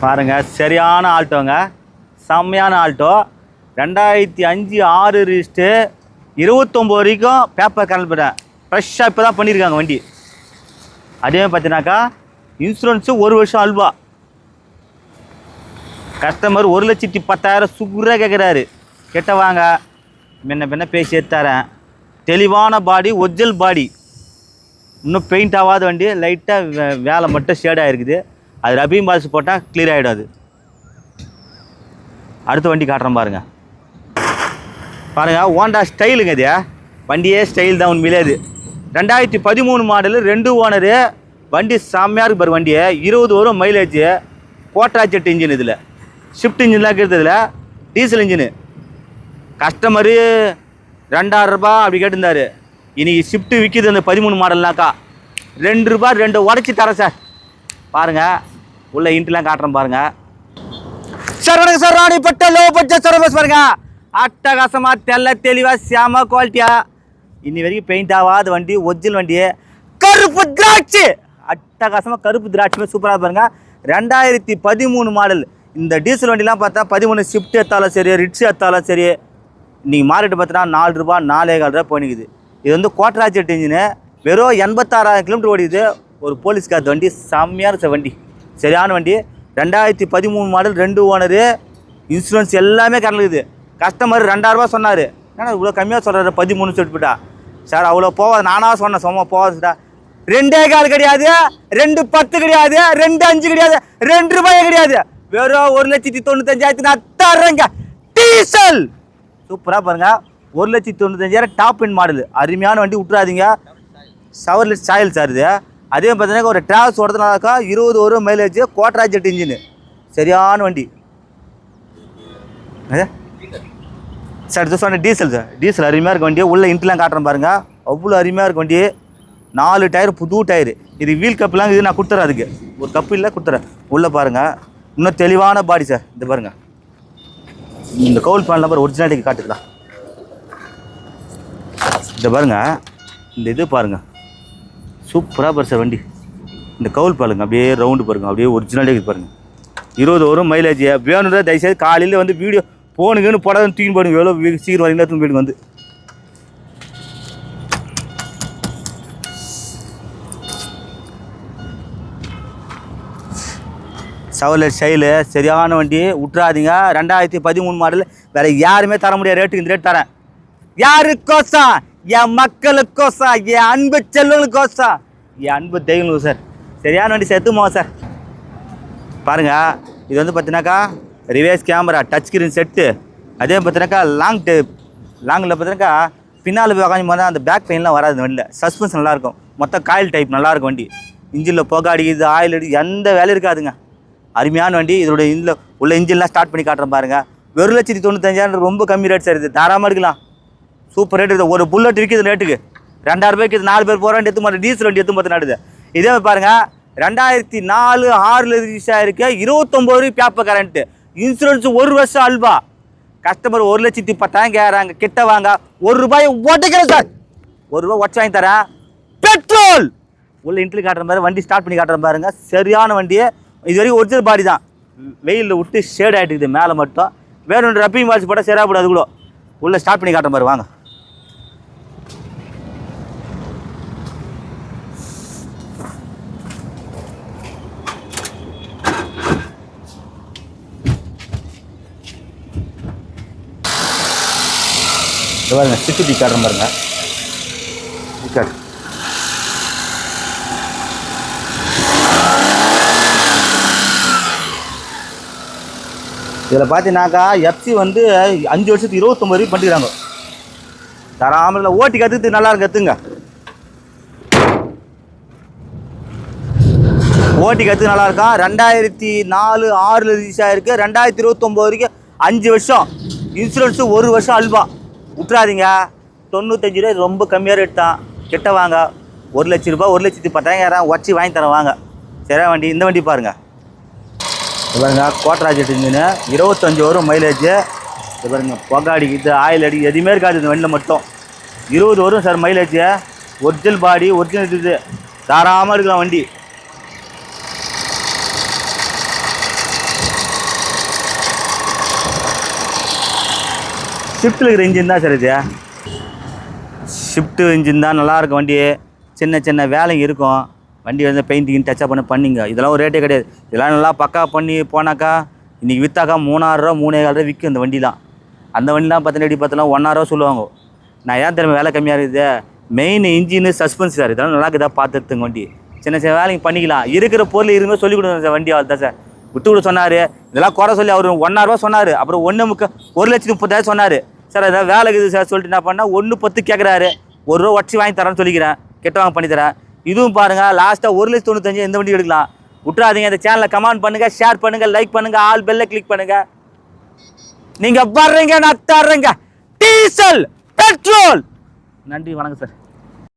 பாருங்கள் சரியான ஆல்ட்டோங்க. செம்மையான ஆல்ட்டோ. ரெண்டாயிரத்தி அஞ்சு ஆறு ரிஜிஸ்ட்டு இருபத்தொம்போது வரைக்கும் பேப்பர் கிளம்பிட்டேன் ஃப்ரெஷ்ஷாக இப்போ தான் பண்ணியிருக்காங்க வண்டி. அதே பார்த்தீங்கன்னாக்கா இன்சூரன்ஸு ஒரு வருஷம் அல்வா. கஸ்டமர் ஒரு லட்சத்தி பத்தாயிரம் சுகுராக கேட்குறாரு கெட்ட வாங்க. முன்ன பின்ன பேசி எடுத்தாரேன் தெளிவான பாடி ஒரிஜினல் பாடி இன்னும் பெயிண்ட் ஆகாத வண்டி லைட்டாக வேலை மட்டும் ஷேடாக இருக்குது. அது ரபீம் பால்ஸ் போட்டால் கிளியர் ஆகிடும் அது. அடுத்த வண்டி காட்டுறேன் பாருங்கள் பாருங்கள் ஹோண்டா ஸ்டைலுங்க இது. வண்டியே ஸ்டைல் தான் உண்மையிலே அது ரெண்டாயிரத்தி பதிமூணு மாடலு ரெண்டு ஓனரு வண்டி செம்மையாக இருக்கு பாரு வண்டியை. இருபது வரும் மைலேஜ் கோட்ராஜெட் இன்ஜின் இதில். ஷிஃப்ட் இன்ஜின்லாம் இருக்கிறது இதில் டீசல் இன்ஜினு கஸ்டமரு ரெண்டாயிரம் ரூபாய் அப்படி கேட்டிருந்தாரு. இன்றைக்கி ஷிஃப்ட்டு விற்கிது அந்த பதிமூணு மாடல்னாக்கா ரெண்டு ரூபா ரெண்டு உடச்சி தரேன் சார். பாருங்கள் உள்ள இன்ட்லாம் காட்டுறேன் பாருங்க. சார் வணக்கம் சார். ராணிப்பட்ட லோ பட்ஜெட் பஸ் பாருங்க. அட்டகாசமா தெல்ல தெளிவா செம குவாலிட்டியா இன்னி வரைக்கும் பெயிண்ட் ஆகாத வண்டி ஒரிஜினல் வண்டி. கருப்பு திராட்சை. அட்டகாசமா கருப்பு திராட்சை சூப்பராக பாருங்க. ரெண்டாயிரத்தி பதிமூணு மாடல் இந்த டீசல் வண்டிலாம் பார்த்தா பதிமூணு ஷிஃப்ட் எடுத்தாலும் சரி ரிட்ஸ் எடுத்தாலும் சரி நீங்கள் மார்க்கெட் பார்த்தீங்கன்னா நாலு ரூபா நாலே கால் ரூபா போனிக்குது இது வந்து கோட்டராஜெட் இன்ஜினு வெறும் எண்பத்தாறாயிரம் கிலோமீட்டர் ஓடிது ஒரு போலீஸ்கார் வண்டி செம்மையான இருக்க வண்டி. சரியான வண்டி. ரெண்டாயிரத்தி பதிமூணு மாடல் ரெண்டு ஓனரு இன்சூரன்ஸ் எல்லாமே கலந்துக்குது கஸ்டமர் ரெண்டாயிரரூபா சொன்னார். ஏன்னா இவ்வளோ கம்மியாக சொல்கிறாரு பதிமூணு சொல்லிட்டுட்டா சார் அவ்வளோ போவாது நானாக சொன்னேன் சும்மா போகாதுடா ரெண்டே கால் கிடையாது ரெண்டு பத்து கிடையாது ரெண்டு அஞ்சு கிடையாது ரெண்டு ரூபாய் கிடையாது. வெறும் ஒரு லட்சத்தி தொண்ணூத்தஞ்சாயிரத்தி நான் தர்றேங்க. டீசல்! சூப்பராக பாருங்கள் ஒரு லட்சத்தி தொண்ணூத்தஞ்சாயிரம் டாப் இன் மாடல் அருமையான வண்டி விட்றாதீங்க சவர்லெட் சாயல் சார் இது. அதே பார்த்தீங்கன்னா ஒரு டிராவல்ஸ் ஓடுறதுனாக்கா இருபது ஒரு மைலேஜ் கோட்ராஜெட் இன்ஜின் சரியான வண்டி. சார் இது சொன்ன டீசல் சார். டீசல் அருமையாக இருக்க வண்டி உள்ளே இன்ட்லாம் காட்டுறேன் பாருங்கள் அவ்வளோ அருமையாக இருக்க வண்டி நாலு டயர் புது டயரு இது வீல் கப்லாம் இது நான் கொடுத்துறேன் அதுக்கு. ஒரு கப்பு இல்லை கொடுத்துறேன். உள்ளே பாருங்கள் இன்னும் தெளிவான பாடி சார். இது பாருங்கள் இந்த கவுல் பேன் நம்பர் ஒரிஜினாலிட்டிக்கு காட்டுக்கலாம் இந்த பாருங்கள் இந்த இது பாருங்கள் சூப்பராக பாரு வண்டி. இந்த கவுல் பாருங்க அப்படியே ரவுண்டு பாருங்க அப்படியே ஒரிஜினாலிட்டி பாருங்க. இருபது வரும் மைலேஜ் வேணுன்றா தயவுசெய்து காலையில் வந்து வீடியோ போனுங்கன்னு போடாத தூக்கி போடுங்க. எவ்வளோ சீக்கிரம் வரீங்களா தூக்கி போயிடுங்க வந்து. சவலர் ஸ்டைலு சரியான வண்டி. விட்றாதீங்க ரெண்டாயிரத்தி பதிமூணு மாடல் வேற யாருமே தர முடியாது. ரேட்டுக்கு இந்த ரேட் தரேன். யாருக்கோசம்? என் மக்களுக்கோசம்? என் அன்பு செல்வங்களுக்கோசம்? என் அன்பு தெய்வங்களுக்கு சார். சரியான வண்டி செத்துமா சார். பாருங்கள் இது வந்து பார்த்தீங்கன்னாக்கா reverse camera touch screen set அதே பார்த்தீங்கன்னாக்கா லாங் டேப் லாங்கில் பார்த்தீங்கன்னாக்கா பின்னால் போய் உக்காந்து போனால் அந்த பேக் பெயின்லாம் வராது வண்டியில். சஸ்பென்ஸ் நல்லாயிருக்கும் மொத்தம் காயில் டைப் நல்லாயிருக்கும் வண்டி. இன்ஜினில் புகை அடிக்குது ஆயில் அடிக்குது எந்த வேலையும் இருக்காதுங்க. அருமையான வண்டி. இதோட இதில் உள்ள இன்ஜின்லாம் ஸ்டார்ட் பண்ணி காட்டுறேன் பாருங்கள் ஒரு லட்சத்தி தொண்ணூத்தஞ்சாயிரம் ரொம்ப கம்மி ரேட் சார் இது. தாராளமாக எடுக்கலாம். சூப்பர் ரேட் இருக்குது ஒரு புல்லட் இருக்குது ரேட்டுக்கு ரெண்டாயிரம் ரூபாய்க்கு இது நாலு பேர் போகிற வண்டி எடுத்து டீசல் வண்டி எடுத்து பார்த்து நடுது. இதே பாருங்க ரெண்டாயிரத்தி நாலு ஆறில் ரிலீஸ் ஆயிருக்கு. இருபத்தொம்போது ரூபாய் பேப்பர் கரண்ட்டு இன்சூரன்ஸ் ஒரு வருஷம் அல்வா. கஸ்டமர் ஒரு லட்சத்தி பத்தாயிரம் கேட்குறாங்க கிட்ட வாங்க. ஒரு ரூபாயை உடைக்கிறேன் சார். ஒரு ரூபாய் ஒட்டி வாங்கி தரேன். பெட்ரோல் உள்ள இன்ட்ரி காட்டுற மாதிரி வண்டி ஸ்டார்ட் பண்ணி காட்டுற பாருங்க. சரியான வண்டியை. இது வரைக்கும் ஒரிஜினல் பாடி தான். வெயிலில் விட்டு ஷேட் ஆகிட்டுக்குது மேலே மட்டும். வேணும் ரப்பிங் வாட்ச் போட்டால் சரியாக போடாது கூட. உள்ளே ஸ்டார்ட் பண்ணி காட்டுற மாதிரி வாங்க. இது பாருங்கள் சிட்டி காட்டுற பாருங்க. காட்டு. இதில் பார்த்தீங்கன்னாக்கா எஃப்சி வந்து அஞ்சு வருஷத்துக்கு இருபத்தொம்பது வரைக்கும் பண்ணிக்கிறாங்க. தராமல் ஓட்டி கற்றுக்கு நல்லா இருக்கு கற்றுங்க ஓட்டி கற்று நல்லா இருக்கா? ரெண்டாயிரத்தி நாலு ஆறில் ரிலீஸ் ஆகிருக்கு ரெண்டாயிரத்தி இருபத்தொம்போது வரைக்கும் அஞ்சு வருஷம். இன்சூரன்ஸு ஒரு வருஷம் அல்வா. விட்றாதீங்க தொண்ணூத்தஞ்சு ரூபாய் ரொம்ப கம்மியாக ரேட் தான். கிட்ட வாங்க. ஒரு லட்ச ரூபாய் ஒரு லட்சத்தி பத்தாயிரம் உடச்சி வாங்கி தரேன் வாங்க. சரியா வண்டி இந்த வண்டி பாருங்க. இது பாருங்க கோட்டராஜ் இன்ஜினு இருபத்தஞ்சு வரும் மைலேஜ் இது பாருங்க புகை அடிக்குது ஆயில் அடி எதுவுமே இருக்காது இந்த வண்டியில் மட்டும். இருபது வரும் sir mileage original body original இது. தாராமல் இருக்கலாம் வண்டி. ஷிஃப்ட்டில் இருக்கிற இன்ஜின் தான் சார் இது. ஷிஃப்ட்டு இன்ஜின் தான் நல்லா இருக்கும் வண்டி சின்ன சின்ன வேலைங்க இருக்கும். வண்டி வந்து பெயிண்டிங் டச்சப் பண்ண பண்ணிங்க. இதெல்லாம் ஒரு ரேட்டே கிடையாது. இதெல்லாம் நல்லா பக்கா பண்ணி போனாக்கா இன்றைக்கி விற்றாக்கா மூணாயிரரூவா மூணே கால் ரூபா விற்கும் இந்த வண்டிலாம் அந்த வண்டிலாம் பார்த்தீங்கன்னா எப்படி பார்த்தலாம் ஒன்றாயிரூவா சொல்லுவாங்க. நான் ஏன் திரும்ப வேலை கம்மியாக இருக்குது? மெயின் இன்ஜின் சஸ்பென்ஸ் சார் இதெல்லாம் நல்லா இருக்குதா பார்த்துருத்துங்க வண்டி. சின்ன சின்ன வேலைங்க பண்ணிக்கலாம். இருக்கிற பொருள் இருங்க சொல்லி கொடுங்க சார் வண்டி அவள் தான் சார் விட்டு விட சொன்னார். இதெல்லாம் குறை சொல்லி அவர் ஒன்றாயிரரூவா சொன்னார். அப்புறம் ஒன்று முக்க ஒரு லட்சத்து முப்பதாயிரம் சொன்னார். சார் ஏதாவது வேலை இருக்குது சார் சொல்லிட்டு என்ன பண்ணால் ஒன்று பத்து கேட்குறாரு ஒரு ரூபா உடச்சி வாங்கி தரேன்னு சொல்லிக்கிறேன். கெட்ட வாங்க பண்ணி தரேன். இதுவும் பாருங்கள் லாஸ்ட்டாக ஒரு லட்சத்து தொண்ணூத்தஞ்சு எந்த வண்டி எடுக்கலாம். விட்டுறாதீங்க இந்த சேனலை கமெண்ட் பண்ணுங்கள் ஷேர் பண்ணுங்கள் லைக் பண்ணுங்கள் ஆல் பெல்லை கிளிக் பண்ணுங்கள் நீங்கள் வர்றீங்க நான் தர்றேங்க டீசல் பெட்ரோல் நன்றி வணக்கம் சார்.